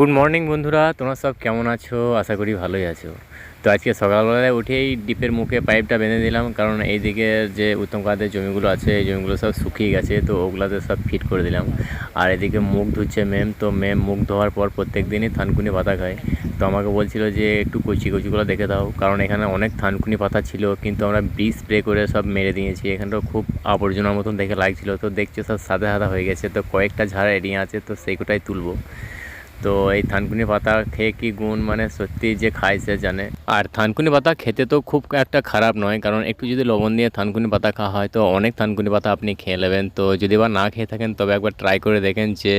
Good morning বন্ধুরা। তোমরা সব কেমন আছো? আশা করি ভালোই আছো। তো আজকে সকালবেলায় উঠেই ডিপের মুখে পাইপটা বেঁধে দিলাম কারণ এইদিকে যে উত্তম কাদের জমিগুলো আছে, এই জমিগুলো সব শুকিয়ে গেছে, তো ওগুলাতে সব ফিট করে দিলাম। আর এদিকে মুখ ধুচ্ছে ম্যাম, তো ম্যাম মুখ ধোয়ার পর প্রত্যেক দিনই থানকুনি পাতা খায়। তো আমাকে বলছিল যে একটু কচি কচিগুলো দেখে দাও, কারণ এখানে অনেক থানকুনি পাতা ছিল, কিন্তু আমরা বীজ স্প্রে করে সব মেরে দিয়েছি। এখানটা খুব আবর্জনার মতন দেখে লাগছিল, তো দেখছে সব সাদা সাদা হয়ে গেছে, তো কয়েকটা ঝাড় এড়িয়ে আছে, তো সেইগুলোই তুলবো। তো এই থানকুনি পাতা খেয়ে কি গুণ? মানে সত্যি যে খায় সে জানে। আর থানকুনি পাতা খেতে তো খুব একটা খারাপ নয়, কারণ একটু যদি লবণ দিয়ে থানকুনি পাতা খাওয়া হয়, তো অনেক থানকুনি পাতা আপনি খেয়ে নেবেন। তো যদি বা না খেয়ে থাকেন, তবে একবার ট্রাই করে দেখেন যে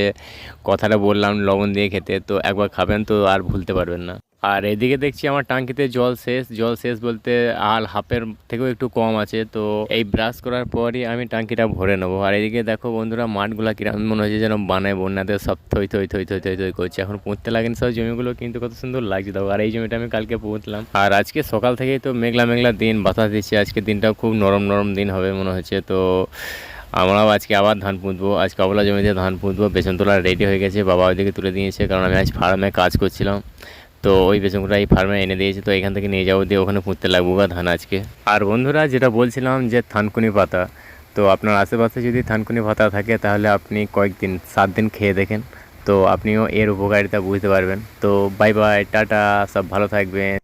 কথাটা বললাম লবণ দিয়ে খেতে, তো একবার খাবেন তো আর ভুলতে পারবেন না। আর এদিকে দেখছি আমার টাঙ্কিতে জল শেষ জল শেষ বলতে আর হাফের থেকেও একটু কম আছে, তো এই ব্রাশ করার পরই আমি টাঙ্কিটা ভরে নেব। আর এদিকে দেখো বন্ধুরা, মাঠগুলা কীরকম মনে হচ্ছে যেন বানায় বন্যাতে সব থই থই থই থই থই থই করছে। এখন পুঁততে লাগেন সব জমিগুলো, কিন্তু কত সুন্দর লাগছে দেখো। আর এই জমিটা আমি কালকে পুঁতলাম। আর আজকে সকাল থেকেই তো মেঘলা মেঘলা দিন, বাতাস দিচ্ছে। আজকে দিনটাও খুব নরম নরম দিন হবে মনে হচ্ছে, তো আমরাও আজকে আবার ধান পুঁতবো। আজ কবলা জমিতে ধান পুঁতবো বেসন তোলা রেডি হয়ে গেছে, বাবা ওইদিকে তুলে দিয়েছে, কারণ আমি আজ ফার্মে কাজ করছিলাম। তো ওই বেসনগুলো এই ফার্মে এনে দিয়েছে, তো এখান থেকে নিয়ে যাব, দিয়ে ওখানে পুঁততে লাগবো বা ধান আজকে। আর বন্ধুরা, যেটা বলছিলাম যে থানকুনি পাতা, তো আপনার আশেপাশে যদি থানকুনি পাতা থাকে, তাহলে আপনি কয়েকদিন সাত দিন খেয়ে দেখেন। তো আপনিও এর উপকারিতা বুঝতে পারবেন। তো বাই বাই টাটা, সব ভালো থাকবেন।